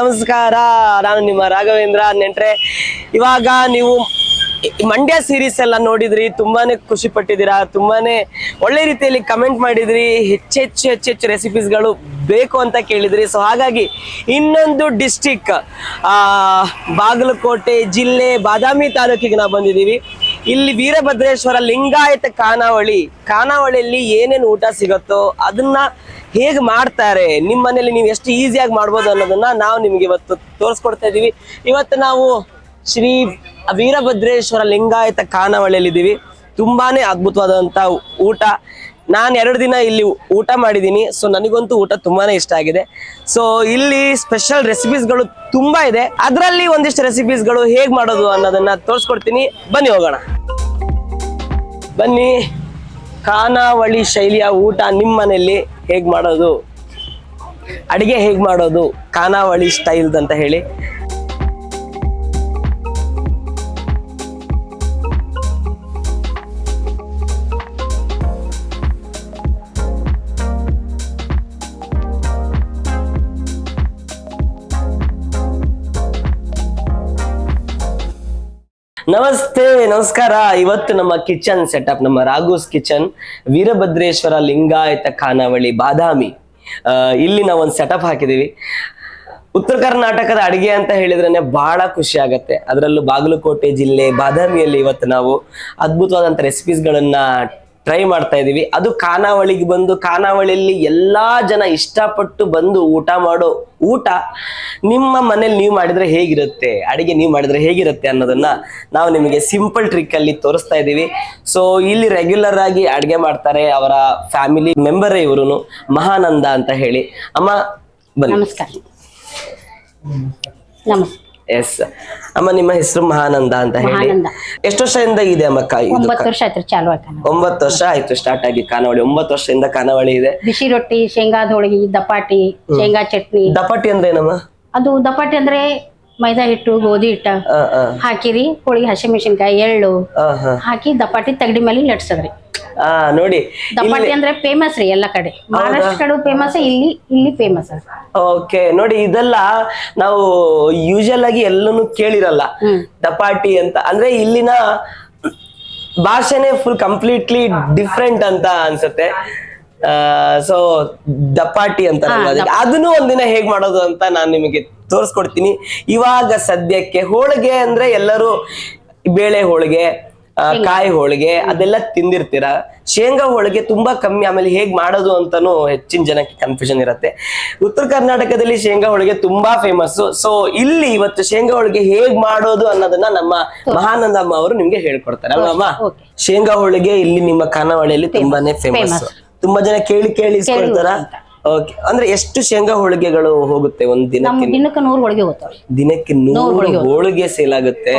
ನಮಸ್ಕಾರ. ನಾನು ನಿಮ್ಮ ರಾಘವೇಂದ್ರ. ನೆಂಟ್ರೆ, ಇವಾಗ ನೀವು ಮಂಡ್ಯ ಸೀರೀಸ್ ಎಲ್ಲ ನೋಡಿದ್ರಿ, ತುಂಬಾನೇ ಖುಷಿ ಪಟ್ಟಿದ್ದೀರಾ, ತುಂಬಾನೇ ಒಳ್ಳೆ ರೀತಿಯಲ್ಲಿ ಕಮೆಂಟ್ ಮಾಡಿದ್ರಿ, ಹೆಚ್ಚೆಚ್ಚು ಹೆಚ್ಚೆಚ್ಚು ರೆಸಿಪೀಸ್ಗಳು ಬೇಕು ಅಂತ ಕೇಳಿದ್ರಿ. ಸೊ ಹಾಗಾಗಿ ಇನ್ನೊಂದು ಡಿಸ್ಟಿಕ್ ಬಾಗಲಕೋಟೆ ಜಿಲ್ಲೆ ಬಾದಾಮಿ ತಾಲೂಕಿಗೆ ನಾವು ಬಂದಿದ್ದೀವಿ. ಇಲ್ಲಿ ವೀರಭದ್ರೇಶ್ವರ ಲಿಂಗಾಯತ ಖಾನಾವಳಿ ಖಾನಾವಳಿಯಲ್ಲಿ ಏನೇನು ಊಟ ಸಿಗುತ್ತೋ ಅದನ್ನ ಹೇಗೆ ಮಾಡ್ತಾರೆ? ನಿಮ್ಮ ಮನೇಲಿ ನೀವು ಎಷ್ಟು ಈಸಿಯಾಗಿ ಮಾಡ್ಬೋದು ಅನ್ನೋದನ್ನ ನಾವು ನಿಮಗೆ ಇವತ್ತು ತೋರಿಸ್ಕೊಡ್ತಾ ಇದೀವಿ. ಇವತ್ತು ನಾವು ಶ್ರೀ ವೀರಭದ್ರೇಶ್ವರ ಲಿಂಗಾಯತ ಖಾನಾವಳಿಯಲ್ಲಿ ಇದ್ದೀವಿ ತುಂಬಾನೇ ಅದ್ಭುತವಾದಂತ ಊಟ. ನಾನು ಎರಡು ದಿನ ಇಲ್ಲಿ ಊಟ ಮಾಡಿದ್ದೀನಿ ಸೊ ನನಗಂತೂ ಊಟ ತುಂಬಾನೇ ಇಷ್ಟ ಆಗಿದೆ. ಸೊ ಇಲ್ಲಿ ಸ್ಪೆಷಲ್ ರೆಸಿಪೀಸ್ಗಳು ತುಂಬಾ ಇದೆ. ಅದರಲ್ಲಿ ಒಂದಿಷ್ಟು ರೆಸಿಪೀಸ್ಗಳು ಹೇಗೆ ಮಾಡೋದು ಅನ್ನೋದನ್ನ ತೋರಿಸ್ಕೊಡ್ತೀನಿ. ಬನ್ನಿ ಹೋಗೋಣ. ಬನ್ನಿ. ಖಾನಾವಳಿ ಶೈಲಿಯ ಊಟ ನಿಮ್ಮ ಮನೆಯಲ್ಲಿ ಹೇಗೆ ಮಾಡೋದು? ಅಡಿಗೆ ಹೇಗೆ ಮಾಡೋದು? ಖಾನಾವಳಿ ಸ್ಟೈಲ್ದಂತ ಹೇಳಿ. ನಮಸ್ತೆ, ನಮಸ್ಕಾರ. ಇವತ್ತು ನಮ್ಮ ಕಿಚನ್ ಸೆಟಪ್ ನಮ್ಮ ರಾಘೂಸ್ ಕಿಚನ್, ವೀರಭದ್ರೇಶ್ವರ ಲಿಂಗಾಯತ ಖಾನಾವಳಿ ಬಾದಾಮಿ. ಇಲ್ಲಿ ನಾವು ಒಂದು ಸೆಟಪ್ ಹಾಕಿದೀವಿ. ಉತ್ತರ ಕರ್ನಾಟಕದ ಅಡಿಗೆ ಅಂತ ಹೇಳಿದ್ರೇನೆ ಬಹಳ ಖುಷಿ ಆಗತ್ತೆ. ಅದರಲ್ಲೂ ಬಾಗಲಕೋಟೆ ಜಿಲ್ಲೆ ಬಾದಾಮಿಯಲ್ಲಿ ಇವತ್ತು ನಾವು ಅದ್ಭುತವಾದಂಥ ರೆಸಿಪೀಸ್ಗಳನ್ನ ಟ್ರೈ ಮಾಡ್ತಾ ಇದೀವಿ. ಅದು ಖಾನಾವಳಿಗೆ ಬಂದು, ಖಾನಾವಳಿಯಲ್ಲಿ ಎಲ್ಲಾ ಜನ ಇಷ್ಟಪಟ್ಟು ಬಂದು ಊಟ ಮಾಡೋ ಊಟ ನಿಮ್ಮ ಮನೇಲಿ ನೀವು ಮಾಡಿದ್ರೆ ಹೇಗಿರುತ್ತೆ? ಅಡಿಗೆ ನೀವು ಮಾಡಿದ್ರೆ ಹೇಗಿರುತ್ತೆ ಅನ್ನೋದನ್ನ ನಾವು ನಿಮಗೆ ಸಿಂಪಲ್ ಟ್ರಿಕ್ ಅಲ್ಲಿ ತೋರಿಸ್ತಾ ಇದ್ದೀವಿ ಸೊ ಇಲ್ಲಿ ರೆಗ್ಯುಲರ್ ಆಗಿ ಅಡಿಗೆ ಮಾಡ್ತಾರೆ ಅವರ ಫ್ಯಾಮಿಲಿ ಮೆಂಬರೇ ಇವರು ಮಹಾನಂದ ಅಂತ ಹೇಳಿ. ಅಮ್ಮ, ಬನ್ನಿ. ನಮಸ್ಕಾರ. ನಮಸ್ತೆ ಎಸ್. ಅಮ್ಮ ನಿಮ್ಮ ಹೆಸರು ಮಹಾನಂದ ಅಂತ ಹೇಳಿ. ಮಹಾನಂದ. ಎಷ್ಟು ವರ್ಷದಿಂದ ಇದೆ ಅಮ್ಮ ಕಾ- ಇದು ಒಂಬತ್ತು ವರ್ಷ ಆಯ್ತು ಚಾಲು ಆಯ್ತಾನ ಒಂಬತ್ತು ವರ್ಷ ಆಯ್ತು ಸ್ಟಾರ್ಟ್ ಆಗಿ ಖಾನಾವಳಿ ಒಂಬತ್ತು ವರ್ಷದಿಂದ ಖಾನಾವಳಿ ಇದೆ. ಬಿಸಿ ರೊಟ್ಟಿ ಶೇಂಗಾದ ಹೋಳಿಗೆ ದಪಾಟಿ ಶೇಂಗಾ ಚಟ್ನಿ. ದಪಾಟಿ ಅಂದ್ರೆ ಏನಮ್ಮ? ಅದು ದಪಾಟಿ ಅಂದ್ರೆ ಮೈದಾ ಹಿಟ್ಟು ಗೋಧಿ ಹಿಟ್ಟ ಆ, ಆ, ಹಾಕಿರಿ. ಹೋಳಿಗೆ ಹಸಿಮೆಣಸಿನ್ಕಾಯಿ ಎಳ್ಳು ಆ. ಹಾಕಿ ದಪಾಟಿ ತಗಡಿ ಮೇಲೆ ಲಟ್ಸದ್ರಿ. ಆ, ನೋಡಿ ದಪಾಟಿ ಅಂದ್ರೆ ಫೇಮಸ್ ರೀ ಎಲ್ಲ ಕಡೆ. ಮಹಾರಾಷ್ಟ್ರ ಕಡೆ ಫೇಮಸ್ ಇಲ್ಲಿ ಇಲ್ಲಿ ಫೇಮಸ್ ಓಕೆ ನೋಡಿ ಇದೆಲ್ಲ ನಾವು ಯೂಶಲ್ ಆಗಿ ಎಲ್ಲಾನು ಕೇಳಿರಲ್ಲ. ದಪಾಟಿ ಅಂತ. ಅಂದ್ರೆ ಇಲ್ಲಿನ ಭಾಷೆನೆ ಫುಲ್ ಕಂಪ್ಲೀಟ್ಲಿ ಡಿಫ್ರೆಂಟ್ ಅಂತ ಅನ್ಸುತ್ತೆ. ಸೊ ದಪಾಟಿ ಅಂತ ಅದನ್ನು ಒಂದಿನ ಹೇಗ್ ಮಾಡೋದು ಅಂತ ನಾನು ನಿಮಗೆ ತೋರಿಸ್ಕೊಡ್ತೀನಿ. ಇವಾಗ ಸದ್ಯಕ್ಕೆ ಹೋಳಿಗೆ ಅಂದ್ರೆ ಎಲ್ಲರೂ ಬೇಳೆ ಹೋಳಿಗೆ ಕಾಯಿ ಹೋಳಿಗೆ ಅದೆಲ್ಲ ತಿಂದಿರ್ತೀರ? ಶೇಂಗಾ ಹೋಳಿಗೆ ತುಂಬಾ ಕಮ್ಮಿ ಆಮೇಲೆ ಹೇಗ್ ಮಾಡೋದು ಅಂತಾನು ಹೆಚ್ಚಿನ ಜನಕ್ಕೆ ಕನ್ಫ್ಯೂಷನ್ ಇರುತ್ತೆ. ಉತ್ತರ ಕರ್ನಾಟಕದಲ್ಲಿ ಶೇಂಗಾ ಹೋಳಿಗೆ ತುಂಬಾ ಫೇಮಸ್ ಸೊ ಇಲ್ಲಿ ಇವತ್ತು ಶೇಂಗಾ ಹೋಳಿಗೆ ಹೇಗ್ ಮಾಡೋದು ಅನ್ನೋದನ್ನ ನಮ್ಮ ಮಹಾನಂದಮ್ಮ ಅವರು ನಿಮ್ಗೆ ಹೇಳ್ಕೊಡ್ತಾರೆ ಅಮ್ಮ? ಶೇಂಗಾ ಹೋಳಿಗೆ ಇಲ್ಲಿ ನಿಮ್ಮ ಖಾನಾವಳಿಯಲ್ಲಿ ತುಂಬಾನೇ ಫೇಮಸ್ ತುಂಬಾ ಜನ ಕೇಳಿ ಕೇಳಿ ಓಕೆ ಅಂದ್ರೆ ಎಷ್ಟು ಶೇಂಗಾ ಹೋಳಿಗೆಗಳು ಹೋಗುತ್ತೆ ಒಂದ್ ದಿನಕ್ಕೆ? ದಿನಕ್ಕೆ ನೂರು ಹೋಳಿಗೆ ದಿನಕ್ಕೆ ನೂರು ಹೋಳಿಗೆ ಸೇಲ್ ಆಗುತ್ತೆ.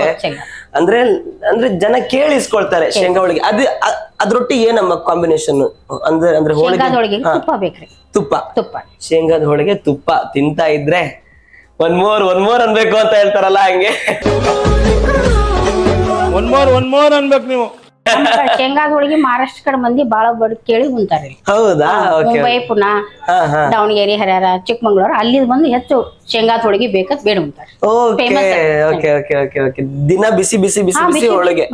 ಅಂದ್ರೆ ಅಂದ್ರೆ ಜನ ಕೇಳಿಸ್ಕೊಳ್ತಾರೆ ಶೇಂಗಾ ಹೋಳಿಗೆ. ಅದ್ ಅದ್ರೊಟ್ಟಿ ಅದ್ರೊಟ್ಟಿಗೆ ಏನಮ್ಮ ಕಾಂಬಿನೇಷನ್ ಅಂದ್ರೆ ಅಂದ್ರೆ ಹೋಳಿಗೆ? ತುಪ್ಪ ಬೇಕ್ರಿ. ತುಪ್ಪ. ತುಪ್ಪ. ಶೇಂಗಾದ ಹೋಳಿಗೆ ತುಪ್ಪ ತಿಂತಾ ಇದ್ರೆ ಒನ್ ಮೋರ್ ಒನ್ ಮೋರ್ ಅನ್ಬೇಕು ಅಂತ ಹೇಳ್ತಾರಲ್ಲ ಹಂಗೆ. ಒನ್ ಮೋರ್ ಒನ್ ಮೋರ್ ಅನ್ಬೇಕು ನೀವು. ಶೇಂಗಾದ ಹೋಳಿಗೆ ಮಹಾರಾಷ್ಟ್ರ ಕಡೆ ಮಂದಿ ಬಾಳ ಬಡ ಕೇಳಿ ಉಂತಾರೆ ಹೌದಾ? ಮುಂಬೈ ಪುನಾ ದಾವಣಗೆರೆ ಹರಿಹರ ಚಿಕ್ಕಮಂಗ್ಳೂರು ಅಲ್ಲಿ ಬಂದು ಹೆಚ್ಚು ಶೇಂಗಾದ ಹೋಳಿಗೆ ಬೇಕಂತ ಬೇಡ okay okay okay okay okay ದಿನ ಬಿಸಿ ಬಿಸಿ ಬಿಸಿ ಬಿಸಿ ಹೋಳಿಗೆ.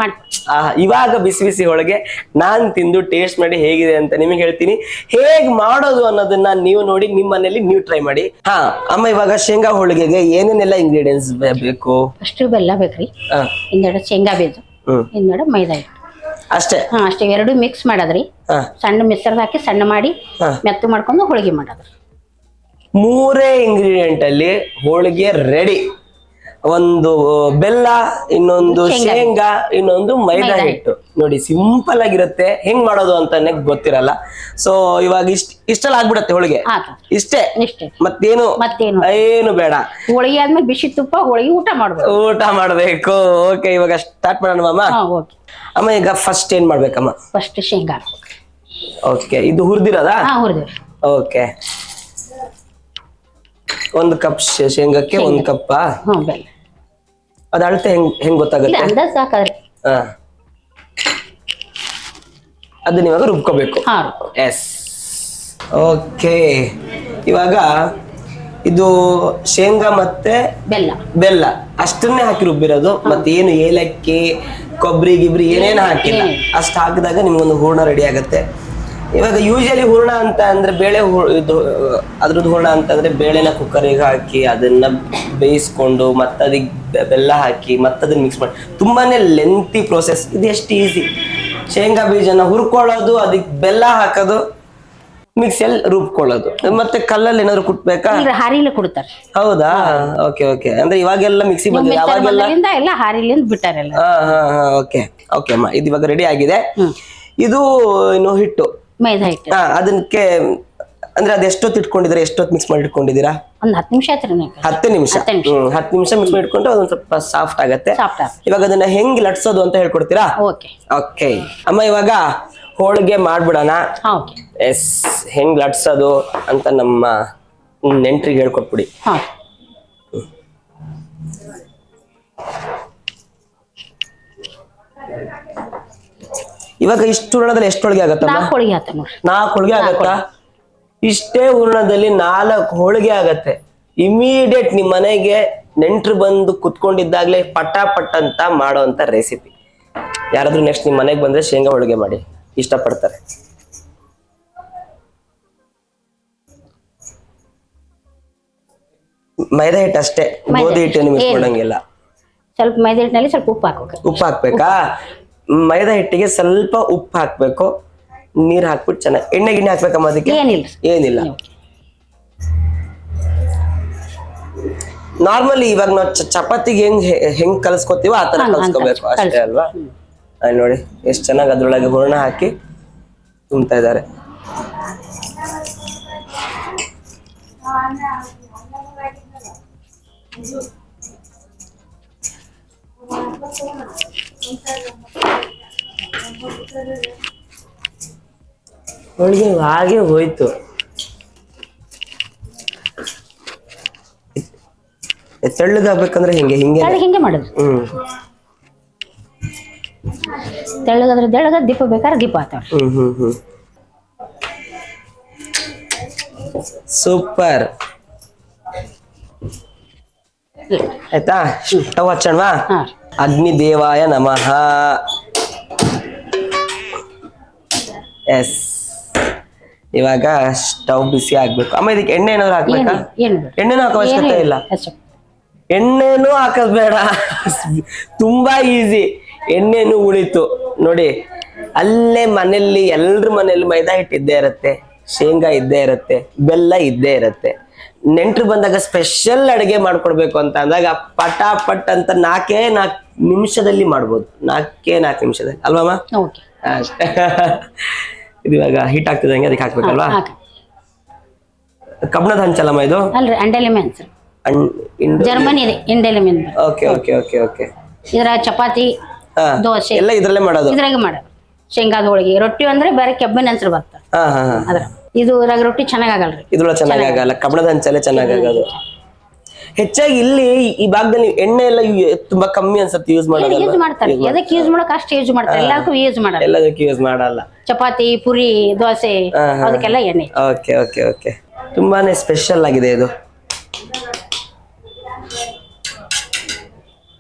ಇವಾಗ ಬಿಸಿ ಬಿಸಿ ಹೋಳಿಗೆ ನಾನ್ ತಿಂದು ಟೇಸ್ಟ್ ಮಾಡಿ ಹೇಗಿದೆ ಅಂತ ನಿಮಗೆ ಹೇಳ್ತೀನಿ. ಹೇಗ್ ಮಾಡೋದು ಅನ್ನೋದನ್ನ ನೀವು ನೋಡಿ ನಿಮ್ಮ ಮನೇಲಿ ನೀವು ಟ್ರೈ ಮಾಡಿ. ಹಾ ಅಮ್ಮ ಇವಾಗ ಶೇಂಗಾ ಹೋಳಿಗೆಗೆ ಏನೇನೆಲ್ಲ ಇಂಗ್ರೀಡಿಯೆಂಟ್ಸ್ ಬೇಕು? ಅಷ್ಟು ಬೆಲ್ಲ ಬೇಕ್ರಿ. ಹಿಂದೆಡೆ ಶೇಂಗಾ ಬೀಜ ಹ್ಮ್. ಮೈದಾ ಹಿಟ್ಟು. ಅಷ್ಟೇ. ಹಾ ಅಷ್ಟೇ. ಎರಡು ಮಿಕ್ಸ್ ಮಾಡದ್ರಿ. ಹಾ. ಸಣ್ಣ ಮಿಕ್ಸರ್ ಹಾಕಿ ಸಣ್ಣ ಮಾಡಿ ಹಾ. ಮೆತ್ತು ಮಾಡ್ಕೊಂಡು ಹೋಳಿಗೆ ಮಾಡೋದ್ರಿ. ಮೂರೇ ಇಂಗ್ರೀಡಿಯೆಂಟ್ ಅಲ್ಲಿ ಹೋಳಿಗೆ ರೆಡಿ ಒಂದು ಬೆಲ್ಲ ಇನ್ನೊಂದು ಶೇಂಗಾ. ಶೇಂಗಾ ಇನ್ನೊಂದು ಮೈದಾ ಮೈದಾ ಹಿಟ್ಟು. ನೋಡಿ ಸಿಂಪಲ್ ಆಗಿರುತ್ತೆ. ಹೆಂಗ್ ಮಾಡೋದು ಅಂತ ಗೊತ್ತಿರಲ್ಲ. ಸೊ ಇವಾಗ ಇಷ್ಟ ಇಷ್ಟೆಲ್ಲ ಆಗ್ಬಿಡತ್ತೆ ಹೋಳಿಗೆ. ಆತ ಇಷ್ಟೇ? ಇಷ್ಟೇ. ಮತ್ತೇನು? ಮತ್ತೇನು? ಏನು ಬೇಡ. ಹೋಳಿಗೆ ಆದ್ಮೇಲೆ ಬಿಸಿ ತುಪ್ಪ ಹೋಳಿಗೆ ಊಟ ಮಾಡ್ಬೇಕು ಊಟ ಮಾಡ್ಬೇಕು. ಓಕೆ ಇವಾಗ ಸ್ಟಾರ್ಟ್ ಮಾಡೋಣ ಅಮ್ಮ ಹಾ ಓಕೆ ಅಮ್ಮ ಈಗ ಫಸ್ಟ್ ಏನ್ ಮಾಡ್ಬೇಕಮ್ಮ? ಫಸ್ಟ್ ಶೇಂಗಾ. ಓಕೆ ಇದು ಹುರಿದಿರೋದಾ? ಹಾ ಓಕೆ ಒಂದು ಕಪ್ ಶೇಂಗಕ್ಕೆ ಒಂದ್ ಕಪ್ಪ? ಅದ ಬೆಲ್ಲ. ಅದ್ ಅಳತೆ ಹೆಂಗ್ ಹೆಂಗ್ ಇಲ್ಲ ಗೊತ್ತಾಗುತ್ತೆ ಅಂದಾಜ್ ಸಾಕಾದ್ರಿ. ಹಾ. ಅದನ್ನ ಇವಾಗ ರುಬ್ಕೋಬೇಕು. ಹಾ. ಎಸ್ ಓಕೆ ಇವಾಗ ಇದು ಶೇಂಗಾ ಮತ್ತೆ ಬೆಲ್ಲ. ಬೆಲ್ಲ. ಅಷ್ಟನ್ನೇ ಹಾಕಿ ರುಬ್ಬಿರೋದು. ಮತ್ತೆ ಏನು ಏಲಕ್ಕಿ ಕೊಬ್ಬರಿ ಗಿಬ್ರಿ ಏನೇನು ಹಾಕಿಲ್ಲ. ಅಷ್ಟು ಹಾಕಿದಾಗ ನಿಮ್ಗೊಂದು ಹೂರ್ಣ ರೆಡಿ ಆಗುತ್ತೆ. ಇವಾಗ ಯೂಶಲಿ ಹೂರ್ಣ ಅಂತ ಅಂದ್ರೆ ಬೇಳೆ ಹೂ- ಇದು ಅದ್ರದ್ದು ಹೂರ್ಣ ಅಂತಂದ್ರೆ ಬೇಳೆನ ಕುಕ್ಕರಿಗೆ ಹಾಕಿ ಅದನ್ನ ಬೇಯಿಸ್ಕೊಂಡು ಮತ್ತೆ ಅದಕ್ಕೆ ಬೆಲ್ಲ ಹಾಕಿ ಮತ್ತದನ್ನ ಮಿಕ್ಸ್ ಮಾಡಿ. ತುಂಬಾನೇ ಲೆಂತಿ ಪ್ರೋಸೆಸ್ ಇದು ಎಷ್ಟು ಈಸಿ ಶೇಂಗಾ ಬೀಜನ ಹುರ್ಕೊಳ್ಳೋದು ಅದಕ್ಕೆ ಬೆಲ್ಲ ಹಾಕೋದು ಮಿಕ್ಸಿಯಲ್ಲಿ ರುಬ್ಕೊಳ್ಳೋದು. ಮತ್ತೆ ಕಲ್ಲಲ್ಲಿ ಏನಾದ್ರು ಕುಟ್ಬೇಕಾ? ಇಲ್ರಿ ಹಾರಿಲಿ ಕೊಡ್ತಾರೆ. ಹೌದಾ? ಓಕೆ ಓಕೆ ಅಂದ್ರೆ ಇವಾಗೆಲ್ಲ ಮಿಕ್ಸಿ ಬಂದಿದೆ. ಅವಾಗೆಲ್ಲ ಎಲ್ಲ ಹಾರಿಲಿಂದ ಬಿಟ್ಟಾರೆಲ್ಲ ಹಾ ಹಾ ಹಾ ಓಕೆ ಓಕೆ ಅಮ್ಮ ಇದು ಇವಾಗ ರೆಡಿ ಆಗಿದೆ. ಇದು ಇನ್ನು ಹಿಟ್ಟು. ಮೈದಾ ಹಿಟ್ಟು. ಅದಕ್ಕೆ ಅಂದ್ರೆ ಅದ್ ಎಷ್ಟೊತ್ತು ಇಟ್ಕೊಂಡಿದ್ರೆ ಎಷ್ಟೊತ್ತು ಮಿಕ್ಸ್ ಮಾಡಿ ಇಟ್ಕೊಂಡಿದ್ದೀರಾ? ಒಂದ್ ಹತ್ತು ನಿಮಿಷ ಆಯ್ತು ಹತ್ತು ನಿಮಿಷ? ಹತ್ತು ನಿಮಿಷ. ಹ್ಮ್ ಹತ್ತು ನಿಮಿಷ ಮಿಕ್ಸ್ ಮಾಡಿ ಇಟ್ಕೊಂಡು ಅದೊಂದು ಸ್ವಲ್ಪ ಸಾಫ್ಟ್ ಆಗತ್ತೆ. ಸಾಫ್ಟ್ ಇವಾಗ ಅದನ್ನ ಹೆಂಗ್ ಲಟ್ಸೋದು ಅಂತ ಹೇಳ್ಕೊಡ್ತೀರಾ? ಓಕೆ. ಓಕೆ ಅಮ್ಮ ಇವಾಗ ಹೋಳಿಗೆ ಮಾಡ್ಬಿಡೋಣ. ಹಾ ಓಕೆ. ಎಸ್ ಹೆಂಗ್ ಲಟ್ಸೋದು ಅಂತ ನಮ್ಮ ನೆಂಟ್ರಿಗೆ ಹೇಳ್ಕೊಟ್ಬಿಡಿ. ಹಾ. ಇವಾಗ ಇಷ್ಟು ಹೂರಣದಲ್ಲಿ ಎಷ್ಟು ಹೋಳಿಗೆ ಆಗತ್ತಮ್ಮ? ನಾಲ್ಕು ಹೋಳಿಗೆ ಆತ ನೋಡ್ರಿ. ನಾಲ್ಕು ಹೋಳಿಗೆ ಆಗತ್ತಾ? ಇಷ್ಟೇ ಹೂರಣದಲ್ಲಿ ನಾಲ್ಕು ಹೋಳಿಗೆ ಆಗತ್ತೆ. ಇಮಿಡಿಯೇಟ್ ನಿಮ್ಮ ಮನೆಗೆ ನೆಂಟ್ರು ಬಂದು ಕುತ್ಕೊಂಡಿದ್ದಾಗ್ಲೆ ಪಟ ಪಟ್ ಅಂತ ಮಾಡೋಂತ ರೆಸಿಪಿ ಯಾರಾದ್ರೂ ನೆಕ್ಸ್ಟ್ ನಿಮ್ ಮನೆಗೆ ಬಂದ್ರೆ ಶೇಂಗಾ ಹೋಳಿಗೆ ಮಾಡಿ. ಇಷ್ಟಪಡ್ತಾರೆ. ಮೈದಾ ಹಿಟ್ಟು ಅಷ್ಟೇ. ಗೋಧಿ ಹಿಟ್ಟು ನಿಮಗೆ? ಕೊಡಂಗಿಲ್ಲ ಸ್ವಲ್ಪ ಮೈದಾ ಹಿಟ್ಟಿನಲ್ಲಿ ಸ್ವಲ್ಪ ಉಪ್ಪು ಹಾಕ್ಬೇಕು. ಉಪ್ಪು ಹಾಕ್ಬೇಕಾ? ಮೈದಾ ಹಿಟ್ಟಿಗೆ ಸ್ವಲ್ಪ ಉಪ್ಪು ಹಾಕ್ಬೇಕು. ನೀರ್ ಹಾಕ್ಬಿಟ್ಟು ಚೆನ್ನಾಗಿ ಎಣ್ಣೆ ಗಿಣ್ಣೆ ಹಾಕ್ಬೇಕಮ್ಮ ಅದಕ್ಕೆ? ಏನಿಲ್ಲ. ಏನಿಲ್ಲ. ನಾರ್ಮಲಿ ಇವಾಗ ನಾವು ಚಪಾತಿ ಚಪಾತಿಗೆ ಹೆಂಗ್ ಹೆಂಗ್ ಕಲ್ಸ್ಕೊತೀವೋ ಆ ತರ ಕಲ್ಸ್ಕೋಬೇಕು ಅಷ್ಟೇ ಅಲ್ವಾ? ಅಲ್ಲಿ ನೋಡಿ ಎಷ್ಟ್ ಚೆನ್ನಾಗಿ ಅದ್ರೊಳಗೆ ಹೂರ್ಣ ಹಾಕಿ ತುಂಬ್ತಾ ಇದ್ದಾರೆ. ಹೋಳಿಗೆ ಹಾಗೆ ಹೋಯ್ತು. ತೆಳ್ಳಗಾಗ್ಬೇಕಂದ್ರೆ ಹಿಂಗೆ ಹಿಂಗೆ. ತೆಳ್ಳಗೆ ಹಿಂಗೆ ಮಾಡುದು. ಹ್ಮ್. ತೆಳ್ಳಗಾದ್ರೆ ತೆಳ್ಳಗ ದೀಪ ಬೇಕಾದ್ರೆ ದೀಪ ಆತ ಹ್ಮ್ ಹ್ಮ್ ಹ್ಮ್. ಸೂಪರ್. ಆಯ್ತಾ? ಸ್ಟವ್ ಹಚ್ಚೋಣವಾ? ಅಗ್ನಿ ದೇವಾಯ ನಮಃ. ಎಸ್ ಇವಾಗ ಸ್ಟವ್ ಬಿಸಿ ಆಗ್ಬೇಕು. ಅಮ್ಮ ಇದಕ್ಕೆ ಎಣ್ಣೆ ಏನಾದ್ರು ಹಾಕ್ಬೇಕಾ? ಎಣ್ಣೆನೂ ಹಾಕೋ ಅವಶ್ಯಕತೆ ಇಲ್ಲ ಎಣ್ಣೆನೂ ಹಾಕೋದ್ ಬೇಡ. ತುಂಬಾ ಈಸಿ ಎಣ್ಣೆನೂ ಉಳಿತು. ನೋಡಿ ಅಲ್ಲೇ ಮನೆಯಲ್ಲಿ ಎಲ್ರ ಮನೆಯಲ್ಲಿ ಮೈದಾ ಹಿಟ್ಟು ಇದ್ದೇ ಇರತ್ತೆ ಶೇಂಗಾ ಇದ್ದೇ ಇರತ್ತೆ ಬೆಲ್ಲ ಇದ್ದೇ ಇರತ್ತೆ. ನೆಂಟ್ರು ಬಂದಾಗ ಸ್ಪೆಷಲ್ ಅಡುಗೆ ಮಾಡ್ಕೊಡ್ಬೇಕು ಅಂತ ಅಂದಾಗ ಪಟ ಪಟ್ ಅಂತ ನಾಲ್ಕೇ ನಾಲ್ಕು ನಿಮಿಷದಲ್ಲಿ ಮಾಡ್ಬೋದು. ನಾಲ್ಕೇ ನಾಲ್ಕು ನಿಮಿಷದಲ್ಲಿ. ಅಲ್ವಾ ಅಷ್ಟೇ. ಇದು ಇವಾಗ ಹೀಟ್ ಆಗ್ತಿದಂಗೆ ಅದಕ್ಕೆ ಹಾಕ್ಬೇಕಲ್ವಾ ಹಾಕ ಕಬ್ಬಣದ ಹಂಚಲಮ್ಮ ಇದು? ಅಲ್ರಿ ಅಂಡೆಲಿ ಮೆಣಸು ಇಂಡು ಜರ್ಮನಿ ಇದೆ ಇಂಡೆಲಿ ಓಕೆ ಓಕೆ ಓಕೆ ಓಕೆ ಇದ್ರಾಗ ಚಪಾತಿ ಹಾ ದೋಸೆ. ಎಲ್ಲ ಇದ್ರಲ್ಲೇ ಮಾಡೋದು? ಇದ್ರಾಗ ಮಾಡೋದು. ಶೇಂಗಾದ ಹೋಳಿಗೆ. ರೊಟ್ಟಿ ಅಂದ್ರೆ ಬೇರೆ ಕೆಬ್ಬಿನ ಹೆಸರು ಬರ್ತಾರೆ ಹಾ ಹಾ ಹಾ. ಅದ್ರ ಇದು ಇದ್ರಾಗ ರೊಟ್ಟಿ ಚೆನ್ನಾಗ್ ಆಗಲ್ರಿ. ಇದ್ರೊಳಗೆ ಚೆನ್ನಾಗಿ ಆಗಲ್ಲ. ಕಬ್ಬಣದ ಹಂಚಲ್ಲೇ ಚೆನ್ನಾಗಿ ಆಗೋದು. ಹೆಚ್ಚಾಗಿ ಇಲ್ಲಿ ಈ ಭಾಗದಲ್ಲಿ ಎಣ್ಣೆ ಎಲ್ಲ ತುಂಬಾ ಕಮ್ಮಿ ಅನ್ಸುತ್ತೆ ಯೂಸ್ ಯೂಸ್ ಮಾಡೋದಲ್ಲ. ಮಾಡ್ತಾರೆ. ಎದಕ್ಕೆ ಯೂಸ್ ಮಾಡಕ್ ಅಷ್ಟು ಯೂಸ್ ಮಾಡ್ತಾರೆ? ಎಲ್ಲಕ್ಕೂ ಯೂಸ್ ಮಾಡಲ್ಲ. ಎಲ್ಲದಕ್ಕೆ ಯೂಸ್ ಮಾಡಲ್ಲ. ಚಪಾತಿ ಪುರಿ ದೋಸೆ. ಅದಕ್ಕೆಲ್ಲ ಎಣ್ಣೆ. ಓಕೆ ಓಕೆ ಓಕೆ ತುಂಬಾನೇ ಸ್ಪೆಷಲ್ ಆಗಿದೆ ಇದು.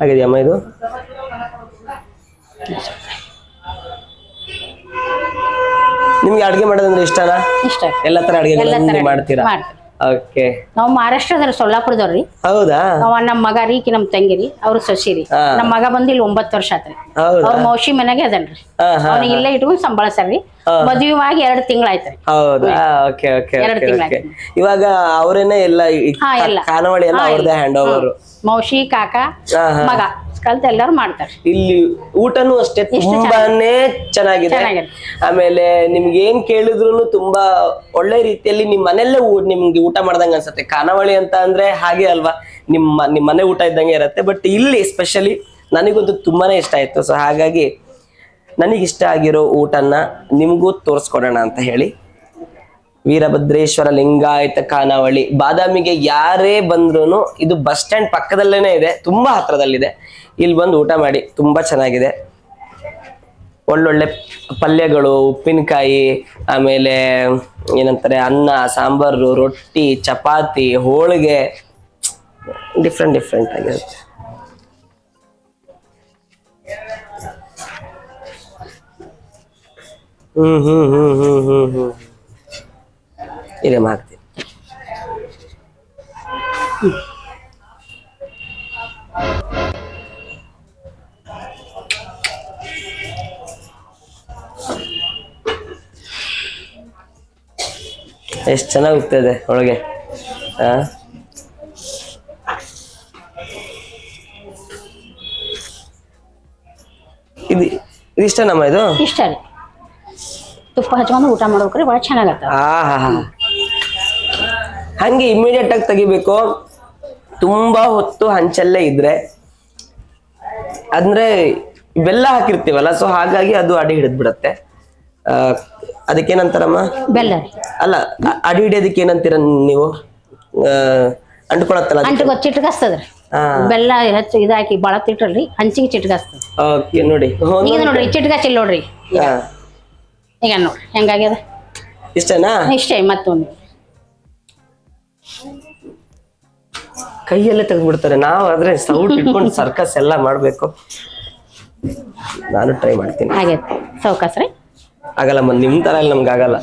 ಆಗಿದೆಯಮ್ಮ ಇದು? ನಿಮ್ಗೆ ಅಡ್ಗೆ ಮಾಡೋದಂದ್ರೆ ಇಷ್ಟನಾ? ಇಷ್ಟ. ಎಲ್ಲ ತರ ಅಡುಗೆ ಮಾಡ್ತೀರಾ? ಓಕೆ ನಾವು ಮಹಾರಾಷ್ಟ್ರದವ್ರಿ ಸೊಲ್ಲಾಪುರದವ್ರಿ ಹೌದಾ? ಅವ ನಮ್ಮ ಮಗ ರೀ ನಮ್ ತಂಗಿರಿ ಅವ್ರ ಸೊಸಿರಿ ರೀ. ನಮ್ಮ ಮಗ ಬಂದು ಇಲ್ಲಿ ಒಂಬತ್ತು ವರ್ಷ ಆತ್ರಿ. ಅವ್ರ ಮೌಸಿ ಮನೆಗೆ ಅದನ್ರಿ. ಅವ್ನಿಗೆ ಇಲ್ಲೇ ಇಟ್ಕೊಂಡು ಸಂಬಳಸ್ತಾರ್ರಿ ಮದ್ವಿ ಆಗಿ ಎರಡ್ ತಿಂಗಳಾಯ್ತ್ರಿ ಹೌದಾ? ಓಕೆ ಓಕೆ ಎರಡು ತಿಂಗಳಾಯ್ತು ಇವಾಗ ಅವರೇನೆ ಎಲ್ಲ ಅವ್ರದೇ ಹ್ಯಾಂಡ್ ಓವರ್ ಮೌಸಿ ಕಾಕ. ಮಗ. ಕಲ್ತ ಎಲ್ಲಾರು ಮಾಡ್ತಾರೆ. ಇಲ್ಲಿ ಊಟನೂ ಅಷ್ಟೇ ತುಂಬಾನೇ ಚೆನ್ನಾಗಿದೆ. ಆಮೇಲೆ ನಿಮ್ಗೆ ಏನ್ ಕೇಳಿದ್ರು ತುಂಬಾ ಒಳ್ಳೆ ರೀತಿಯಲ್ಲಿ ನಿಮ್ ಮನೆಯಲ್ಲೇ ನಿಮ್ಗೆ ಊಟ ಮಾಡ್ದಂಗ ಅನ್ಸುತ್ತೆ. ಖಾನಾವಳಿ ಅಂತ ಅಂದ್ರೆ ಹಾಗೆ ಅಲ್ವಾ? ನಿಮ್ಮ ನಿಮ್ ಮನೆ ಊಟ ಇದ್ದಂಗೆ ಇರುತ್ತೆ. ಬಟ್ ಇಲ್ಲಿ ಸ್ಪೆಷಲಿ ನನಗಂತೂ ತುಂಬಾನೇ ಇಷ್ಟ ಆಯ್ತು. ಸೊ ಹಾಗಾಗಿ ನನಗಿಷ್ಟ ಇಷ್ಟ ಆಗಿರೋ ಊಟನ ನಿಮಗೂ ತೋರಿಸ್ಕೊಡೋಣ ಅಂತ ಹೇಳಿ. ವೀರಭದ್ರೇಶ್ವರ ಲಿಂಗಾಯತ ಖಾನಾವಳಿ ಬಾದಾಮಿಗೆ ಯಾರೇ ಬಂದ್ರು ಇದು ಬಸ್ ಸ್ಟ್ಯಾಂಡ್ ಪಕ್ಕದಲ್ಲೇನೆ ಇದೆ, ತುಂಬಾ ಹತ್ರದಲ್ಲಿದೆ. ಇಲ್ಲಿ ಬಂದು ಊಟ ಮಾಡಿ, ತುಂಬಾ ಚೆನ್ನಾಗಿದೆ. ಒಳ್ಳೊಳ್ಳೆ ಪಲ್ಯಗಳು, ಉಪ್ಪಿನಕಾಯಿ, ಆಮೇಲೆ ಏನಂತಾರೆ, ಅನ್ನ, ಸಾಂಬಾರು, ರೊಟ್ಟಿ, ಚಪಾತಿ, ಹೋಳಿಗೆ ಡಿಫ್ರೆಂಟ್ ಡಿಫ್ರೆಂಟ್ ಆಗಿರುತ್ತೆ. ಹ್ಮ್ ಹ್ಮ್ ಹ್ಮ್ ಹ್ಮ್ ಹ್ಮ್ ಹ್ಮ್. ಇದೆ ಮಾಡ್ತೀನಿ. ಎಷ್ಟು ಚೆನ್ನಾಗಿ ಹೋಗ್ತದೆ ಒಳಗೆ? ಆ? ಇದು ಇದಿಷ್ಟನಮ್ಮ ಇದು? ಇಷ್ಟ ರೀ ತುಪ್ಪ ಹಚ್ಕೊಂಡು ಊಟ ಮಾಡ್ಬೇಕ್ರಿ ಭಾಳ ಚೆನ್ನಾಗತ್ತ ಆಹಾ. ಹಂಗೆ ಇಮಿಡಿಯೇಟ್ ಆಗಿ ತೆಗಿಬೇಕು. ತುಂಬಾ ಹೊತ್ತು ಹಂಚಲ್ಲೇ ಇದ್ರೆ. ಅಂದ್ರೆ ಬೆಲ್ಲ ಹಾಕಿರ್ತೀವಲ್ಲ ಸೊ ಹಾಗಾಗಿ ಅದು ಅಡಿ ಹಿಡಿದ್ ಬಿಡತ್ತೆ ಅದಕ್ಕೇನಂತಾರಮ್ಮ? ಬೆಲ್ಲ. ಅಲ್ಲ ಅಡಿ ಹಿಡಿಯೋದಕ್ಕೆ ಏನಂತೀರ ನೀವು? ಅಂಟ್ಕೊಳತ್ತಲ್ಲ ಅಂಟು ಗೊತ್ತು ಚಿಟ್ಕಸ್ತದ್ರಿ ಬೆಲ್ಲ ಹೆಚ್ಚು ಇದಾಕಿ ಬಾಳ ತಿಟ್ಟಲ್ರಿ ಹಂಚಿಗೆ ಚಿಟ್ಕಸ್ತದ ಓಕೆ ನೋಡಿ. ಈಗ ನೋಡ್ರಿ ಚಿಟ್ಕಸಿಲ್ಲ ನೋಡ್ರಿ. ಈಗ ನೋಡ್ರಿ ಹೆಂಗಾಗ್ಯದ? ಇಷ್ಟನಾ? ಇಷ್ಟೇ ಮತ್ತೊಂದು. ಕೈಯಲ್ಲೇ ತೆಗೆದ್ಬಿಡ್ತಾರೆ. ನಾವು ಆದ್ರೆ ಸೌಟ್ ಇಟ್ಕೊಂಡು ಸರ್ಕಸ್ ಎಲ್ಲ ಮಾಡ್ಬೇಕು. ನಾನು ಟ್ರೈ ಮಾಡ್ತೀನಿ. ಹಾಗೆ ಸೌಕಾಸ್ ರೀ. ಆಗಲ್ಲಮ್ಮ ನಿಮ್ ತರ ಎಲ್ಲ ನಮ್ಗೆ ಆಗಲ್ಲ.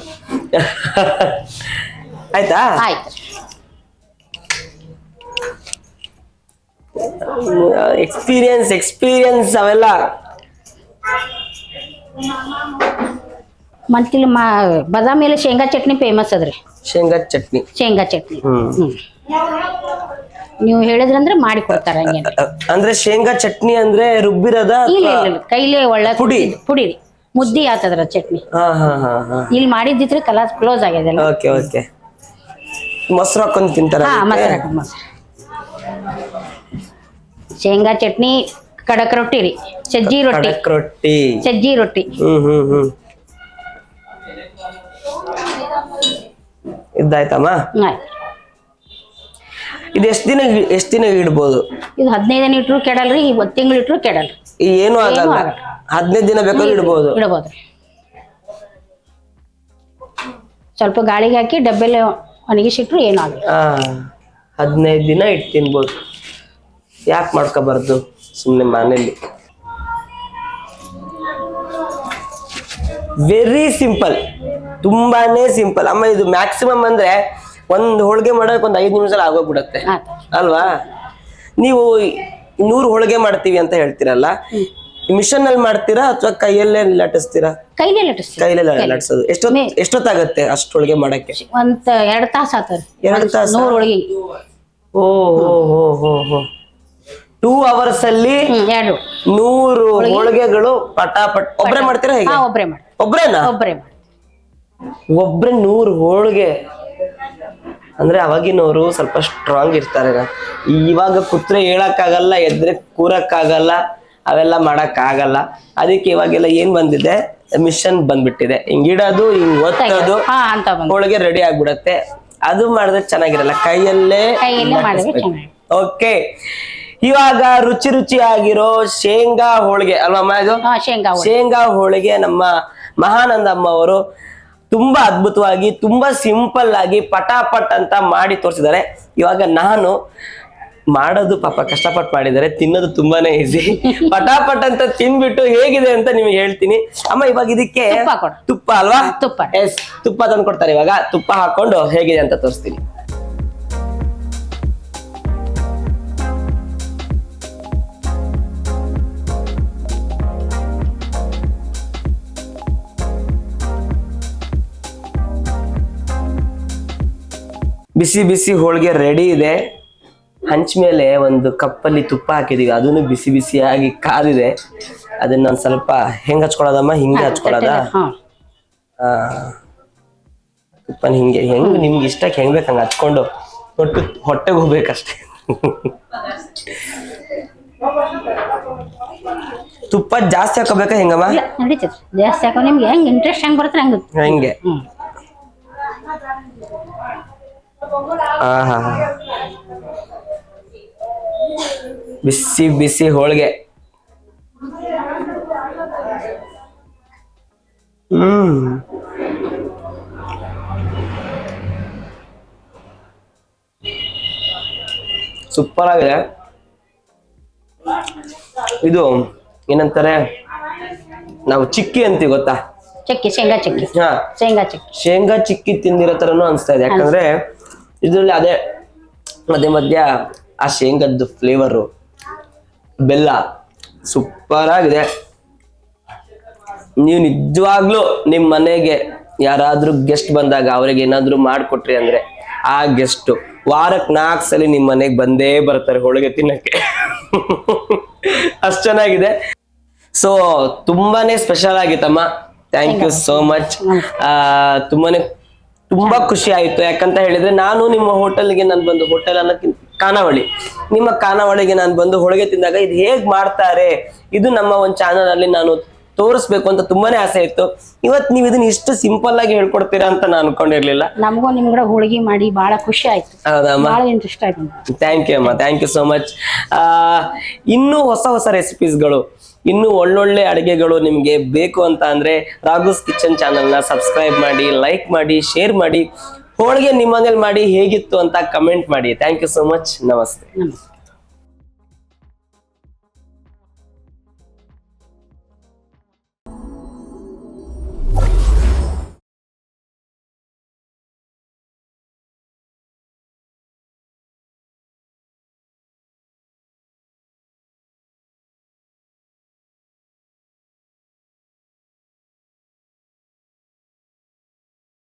ಆಯ್ತಾ? ಆಯ್ತು. ಎಕ್ಸ್ಪೀರಿಯನ್ಸ್ ಎಕ್ಸ್ಪೀರಿಯನ್ಸ್ ಅವೆಲ್ಲ. ಮತ್ತಿಲ್ಲಿ ಮಾ ಎಲ್ಲ ಶೇಂಗಾ ಚಟ್ನಿ ಫೇಮಸ್ ಅದ್ರಿ. ಶೇಂಗಾ ಚಟ್ನಿ. ಶೇಂಗಾ ಚಟ್ನಿ. ಹ್ಮ್. ನೀವು ಹೇಳಿದ್ರಂದ್ರೆ ಮಾಡಿ ಕೊಡ್ತಾರ ಹಂಗೇನು ಅಂದ್ರೆ ಶೇಂಗಾ ಚಟ್ನಿ ಅಂದ್ರೆ ರುಬ್ಬಿರದ ಇಲ್ಲ ಇಲ್ಲ ಇಲ್ಲ. ಕೈಲೇ ಒಳ್ಳೆ ಪುಡಿ. ಪುಡಿ ರೀ. ಮುದ್ದಿ ಆತದ್ರ ಚಟ್ನಿ. ಹಾ ಹಾ ಹಾ ಹಾ. ಇಲ್ಲಿ ಮಾಡಿದ್ರೆ ಕಲರ್ ಕ್ಲೋಸ್ ಆಗಿದೆ ಓಕೆ ಓಕೆ. ಮೊಸರು ಹಾಕೊಂಡು ತಿಂತಾರ ಹಾ ಮೊಸರು ಹಾಕೋದು ಮೊಸರು. ಶೇಂಗಾ ಚಟ್ನಿ ಕಡಕ್ ರೊಟ್ಟಿ ರೀ. ಸಜ್ಜಿ ರೊಟ್ಟಿ. ಕಡಕ್ ರೊಟ್ಟಿ. ಸಜ್ಜಿ ರೊಟ್ಟಿ. ಹ್ಮ್ ಹ್ಮ್ ಹ್ಮ್. ಇದ್ದಾಯ್ತಮ್ಮ? ಇದು ಎಷ್ಟು ದಿನ ಎಷ್ಟು ದಿನ ಇಡ್ಬೋದು? ಇದು ಹದಿನೈದು ದಿನ ಇಟ್ರು ಕೆಡಲ್ರಿ ಒಂದು ತಿಂಗಳು ಇಟ್ರು ಕೆಡಲ್ರಿ. ಏನು ಆಗಲ್ಲ. ಹದಿನೈದು ದಿನ ಬೇಕಾದ್ರೆ ಇಡ್ಬೋದು. ಇಡಬಹುದು ಸ್ವಲ್ಪ ಗಾಳಿಗೆ ಹಾಕಿ ಡಬ್ಬೆಲೆ ಒಣಗಿಸಿಟ್ರು ಏನು ಆಗಲ್ಲ. ಹದಿನೈದು ದಿನ ಇಟ್ಟು ತಿನ್ಬೋದು. ಯಾಕೆ ಮಾಡ್ಕೋಬಾರ್ದು ಸುಮ್ಮನೆ ಮನೇಲಿ? ವೆರಿ ಸಿಂಪಲ್ ತುಂಬಾನೇ ಸಿಂಪಲ್ ಅಮ್ಮ ಇದು ಮ್ಯಾಕ್ಸಿಮಮ್ ಅಂದ್ರೆ ಒಂದ್ ಹೋಳಿಗೆ ಮಾಡೋಕೆ ಒಂದ್ ಐದು ನಿಮಿಷ ಆಗೋಗ್ಬಿಡತ್ತೆ. ಅಲ್ವಾ? ನೀವು ನೂರು ಹೋಳಿಗೆ ಮಾಡ್ತೀವಿ ಅಂತ ಹೇಳ್ತೀರಲ್ಲ? ಮಿಷನ್ ಅಲ್ಲಿ ಮಾಡ್ತೀರಾ ಅಥವಾ ಕೈಯಲ್ಲೇ ಲಟಿಸ್ತೀರಾ ಕೈಲೇ ಲಟ್ಟಿಸ್ತೀವಿ ಕೈಯಲ್ಲೇ ಲಟಿಸೋದು ಎಷ್ಟು ಎಷ್ಟೊತ್ತಾಗತ್ತೆ ಅಷ್ಟು ಹೋಳಿಗೆ ಮಾಡಕ್ಕೆ? ಒಂದ್ ಎರಡು ತಾಸು ಎರಡು ತಾಸ? ನೂರು ಹೋಳಿಗೆ. ಓ ಹೋ ಹೋ ಹೋ ಹೋ ಟೂ ಅವರ್ಸ್ ಅಲ್ಲಿ ನೂರು ಹೋಳಿಗೆಗಳು ಪಟಾಪಟ್. ಒಬ್ರೇ ಮಾಡ್ತೀರಾ ಹೇಗೆ? ಒಬ್ರೇ ಮಾಡಿ ಒಬ್ರೇನಾ? ಒಬ್ರೇ ಮಾಡಿ ಒಬ್ರೆ ನೂರು ಹೋಳಿಗೆ. ಅಂದ್ರೆ ಅವಾಗಿನವರು ಸ್ವಲ್ಪ ಸ್ಟ್ರಾಂಗ್ ಇರ್ತಾರೆ ಇವಾಗ ಕುತ್ರೆ ಹೇಳಕ್ಕಾಗಲ್ಲ ಎದ್ರೆ ಕೂರಕ್ಕಾಗಲ್ಲ ಅವೆಲ್ಲ ಮಾಡಕ್ಕಾಗಲ್ಲ. ಅದಕ್ಕೆ ಇವಾಗೆಲ್ಲ ಏನ್ ಬಂದಿದೆ? ಮಿಷನ್ ಬಂದ್ಬಿಟ್ಟಿದೆ. ಹಿಂಗ್ ಇಡೋದು ಹಿಂಗ್ ಒತ್ತೋದು ಬಂದು ಹೋಳಿಗೆ ರೆಡಿ ಆಗ್ಬಿಡತ್ತೆ. ಅದು ಮಾಡಿದ್ರೆ ಚೆನ್ನಾಗಿರಲ್ಲ. ಕೈಯಲ್ಲೇ ಓಕೆ. ಇವಾಗ ರುಚಿ ರುಚಿ ಆಗಿರೋ ಶೇಂಗಾ ಹೋಳಿಗೆ. ಅಲ್ವಾ ಇದು? ಶೇಂಗಾ ಹೋಳಿಗೆ. ಶೇಂಗಾ ಹೋಳಿಗೆ ನಮ್ಮ ಮಹಾನಂದಮ್ಮ ಅವರು ತುಂಬಾ ಅದ್ಭುತವಾಗಿ ತುಂಬಾ ಸಿಂಪಲ್ ಆಗಿ ಪಟಾಪಟ್ ಅಂತ ಮಾಡಿ ತೋರಿಸಿದ್ದಾರೆ. ಇವಾಗ ನಾನು ಮಾಡೋದು ಪಾಪ ಕಷ್ಟಪಟ್ಟು ಮಾಡಿದ್ದಾರೆ ತಿನ್ನೋದು ತುಂಬಾನೇ ಈಸಿ ಪಟಾಪಟ್ ಅಂತ ತಿನ್ಬಿಟ್ಟು ಹೇಗಿದೆ ಅಂತ ನಿಮಗೆ ಹೇಳ್ತೀನಿ. ಅಮ್ಮ ಇವಾಗ ಇದಕ್ಕೆ ತುಪ್ಪ ಅಲ್ವಾ? ತುಪ್ಪ. ಎಸ್ ತುಪ್ಪ ತಂದು ಕೊಡ್ತಾರೆ ಇವಾಗ. ತುಪ್ಪ ಹಾಕೊಂಡು ಹೇಗಿದೆ ಅಂತ ತೋರಿಸ್ತೀನಿ. ಬಿಸಿ ಬಿಸಿ ಹೋಳಿಗೆ ರೆಡಿ ಇದೆ. ಹಂಚ ಮೇಲೆ ಒಂದು ಕಪ್ಪಲ್ಲಿ ತುಪ್ಪ ಹಾಕಿದೀವಿ. ಅದನ್ನು ಬಿಸಿ ಬಿಸಿಯಾಗಿ ಕಾದಿದೆ. ಅದನ್ನ ಒಂದ್ ಸ್ವಲ್ಪ ಹೆಂಗ್ ಹಚ್ಕೊಳ್ಳೋದಮ್ಮ? ಹಿಂಗೆ ಆ, ತುಪ್ಪನ ಹಿಂಗೆ ಹೆಂಗ್ ನಿಮ್ಗೆ ಇಷ್ಟಕ್ಕೆ ಹೆಂಗ್ ಬೇಕು ಹಂಗ ಹಚ್ಕೊಂಡು ಒಟ್ಟು ಹೊಟ್ಟೆಗೆ ಹೋಗ್ಬೇಕಷ್ಟೇ. ತುಪ್ಪ ಜಾಸ್ತಿ ಹಾಕೋಬೇಕಾ ಹೆಂಗಮ್ಮ? ಜಾಸ್ತಿ ಹಾಕೋ ನಿಮ್ಗೆ ಹೆಂಗ್ ಇಂಟ್ರೆಸ್ಟ್ ಹೆಂಗ್ ಬರುತ್ತೆ ಹಂಗ? ಹೆಂಗೆ ಹ್ಮ್ ಆಹಾ ಬಿಸಿ ಬಿಸಿ ಹೋಳಿಗೆ. ಹ್ಮ್. ಸೂಪರ್ ಆಗಿದೆ. ಇದು ಏನಂತಾರೆ? ನಾವು ಚಿಕ್ಕಿ ಅಂತೀವಿ ಗೊತ್ತಾ? ಚಿಕ್ಕಿ ಶೇಂಗಾ ಚಿಕ್ಕಿ. ಹಾ. ಶೇಂಗಾ ಚಿಕ್ಕಿ. ಶೇಂಗಾ ಚಿಕ್ಕಿ ತಿಂದಿರೋ ತರನು ಅನ್ಸ್ತಾ ಇದೆ. ಯಾಕಂದ್ರೆ ಇದ್ರಲ್ಲಿ ಅದೇ ಮಧ್ಯ ಮಧ್ಯ ಆ ಶೇಂಗದ್ದು ಫ್ಲೇವರು ಬೆಲ್ಲ ಸೂಪರ್ ಆಗಿದೆ. ನೀವು ನಿಜವಾಗ್ಲೂ ನಿಮ್ಮ ಮನೆಗೆ ಯಾರಾದ್ರೂ ಗೆಸ್ಟ್ ಬಂದಾಗ ಅವ್ರಿಗೆ ಏನಾದ್ರೂ ಮಾಡಿಕೊಟ್ರಿ ಅಂದ್ರೆ ಆ ಗೆಸ್ಟ್ ವಾರಕ್ಕೆ ನಾಲ್ಕು ಸಲ ನಿಮ್ಮ ಮನೆಗೆ ಬಂದೇ ಬರ್ತಾರೆ ಹೋಳಿಗೆ ತಿನ್ನಕ್ಕೆ. ಅಷ್ಟು ಚೆನ್ನಾಗಿದೆ. ಸೊ ತುಂಬಾನೇ ಸ್ಪೆಷಲ್ ಆಗಿತ್ತಮ್ಮ. ಥ್ಯಾಂಕ್ ಯು ಸೋ ಮಚ್ ತುಂಬಾನೇ ತುಂಬಾ ಖುಷಿ ಆಯ್ತು. ಯಾಕಂತ ಹೇಳಿದ್ರೆ ನಾನು ನಿಮ್ಮ ಹೋಟೆಲ್ಗೆ ನಾನು ಬಂದು ಹೋಟೆಲ್ ಅನ್ನೋಕ್ಕಿಂತ ಖಾನಾವಳಿ. ನಿಮ್ಮ ಖಾನಾವಳಿಗೆ ನಾನು ಬಂದು ಹೋಳಿಗೆ ತಿಂದಾಗ ಇದು ಹೇಗ್ ಮಾಡ್ತಾರೆ? ಇದು ನಮ್ಮ ಒಂದು ಚಾನಲ್ ಅಲ್ಲಿ ನಾನು ತೋರಿಸ್ಬೇಕು ಅಂತ ತುಂಬಾನೇ ಆಸೆ ಇತ್ತು. ಇವತ್ ನೀವ್ ಇದನ್ನ ಇಷ್ಟು ಸಿಂಪಲ್ ಆಗಿ ಹೇಳ್ಕೊಡ್ತೀರಾ ಅಂತ ನಾನು ಅನ್ಕೊಂಡಿರ್ಲಿಲ್ಲ. ನಮಗೂ ನಿಮ್ ಕೂಡ ಹೋಳಿಗೆ ಮಾಡಿ ಬಹಳ ಖುಷಿ ಆಯ್ತು. ಹೌದಮ್ಮ ಇಂಟ್ರೆಸ್ಟ್ ಆಯ್ತು ಥ್ಯಾಂಕ್ ಯು ಅಮ್ಮ. ಥ್ಯಾಂಕ್ ಯು ಸೋ ಮಚ್ ಇನ್ನೂ ಹೊಸ ಹೊಸ ರೆಸಿಪೀಸ್ಗಳು ಇನ್ನೂ ಒಳ್ಳೊಳ್ಳೆ ಅಡುಗೆಗಳು ನಿಮಗೆ ಬೇಕು ಅಂತ ಅಂದರೆ ರಾಘುಸ್ ಕಿಚನ್ ಚಾನಲ್ನ ಸಬ್ಸ್ಕ್ರೈಬ್ ಮಾಡಿ ಲೈಕ್ ಮಾಡಿ ಶೇರ್ ಮಾಡಿ, ಹೋಳಿಗೆ ನಿಮ್ಮನೇಲಿ ಮಾಡಿ ಹೇಗಿತ್ತು ಅಂತ ಕಮೆಂಟ್ ಮಾಡಿ. ಥ್ಯಾಂಕ್ ಯು ಸೋ ಮಚ್ ನಮಸ್ತೆ.